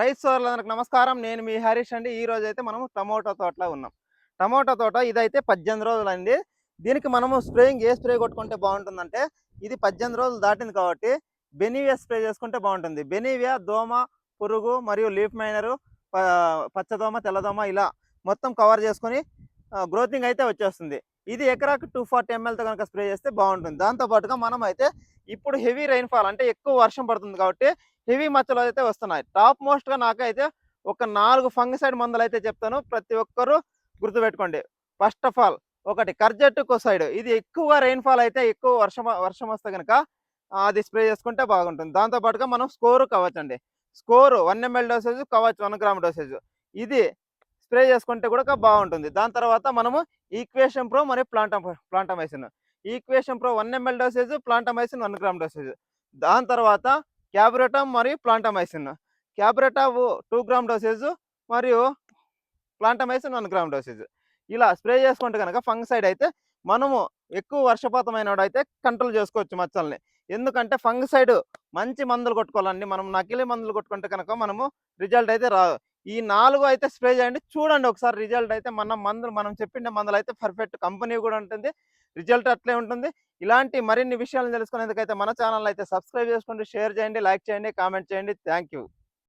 Rice సోదరులందరికి నమస్కారం. నేను మీ హరీష్ అండి. ఈ రోజు అయితే మనము టమోటా తోటలో ఉన్నాం. టమోటా తోట ఇదైతే పద్దెనిమిది రోజులు అండి దీనికి మనము స్ప్రేయింగ్ ఏ స్ప్రే కొట్టుకుంటే బాగుంటుందంటే ఇది పద్దెనిమిది రోజులు దాటింది కాబట్టి బెనీవియా స్ప్రే చేసుకుంటే బాగుంటుంది. బెనీవియా దోమ పురుగు మరియు లీఫ్ మైనరు పచ్చదోమ తెల్లదోమ ఇలా మొత్తం కవర్ చేసుకొని గ్రోతింగ్ అయితే వచ్చేస్తుంది. ఇది ఎకరాకు టూ ఫార్టీ ఎంఎల్తో కనుక స్ప్రే చేస్తే బాగుంటుంది. దాంతోపాటుగా మనం అయితే ఇప్పుడు హెవీ రైన్ఫాల్ అంటే ఎక్కువ వర్షం పడుతుంది కాబట్టి హెవీ మచ్చలు అయితే వస్తున్నాయి. టాప్ మోస్ట్గా నాకైతే ఒక నాలుగు ఫంగిసైడ్ మందులు అయితే చెప్తాను. ప్రతి ఒక్కరూ గుర్తుపెట్టుకోండి. ఫస్ట్ ఆఫ్ ఆల్ ఒకటి కర్జెట్టు కొసైడ్ ఇది ఎక్కువగా రైన్ఫాల్ అయితే ఎక్కువ వర్షం వర్షం వస్తే కనుక అది స్ప్రే చేసుకుంటే బాగుంటుంది. దాంతోపాటుగా మనం స్కోరు అండి. Score one ml dosage Kavach one gram dosage. ఇది స్ప్రే చేసుకుంటే కూడా బాగుంటుంది. దాని తర్వాత మనము ఈక్వేషన్ ప్రో మరియు ప్లాంటమ్ plantomycin equation pro one ml dosage plantomycin one gram dosage. దాని తర్వాత క్యాబ్రెటమ్ మరియు ప్లాంటమైసిన్. క్యాబ్రెటా టూ గ్రామ్ డోసేజ్ మరియు ప్లాంటమైసిన్ వన్ గ్రామ్ డోసేజ్. ఇలా స్ప్రే చేసుకుంటే కనుక ఫంగసైడ్ అయితే మనము ఎక్కువ వర్షపాతమైన అయితే కంట్రోల్ చేసుకోవచ్చు మచ్చల్ని. ఎందుకంటే ఫంగసైడ్ మంచి మందులు కొట్టుకోవాలండి. మనం నకిలీ మందులు కొట్టుకుంటే కనుక మనము రిజల్ట్ అయితే రాదు. ఈ నాలుగు అయితే స్ప్రే చేయండి. చూడండి ఒకసారి రిజల్ట్ అయితే మన మందులు మనం చెప్పిన మందులు అయితే పర్ఫెక్ట్ కంపెనీ కూడా ఉంటుంది. రిజల్ట్ అట్లే ఉంటుంది. ఇలాంటి మరిన్ని విషయాలు తెలుసుకునేందుకైతే మన ఛానల్ అయితే సబ్స్క్రైబ్ చేసుకోండి షేర్ చేయండి లైక్ చేయండి కామెంట్ చేయండి. Thank you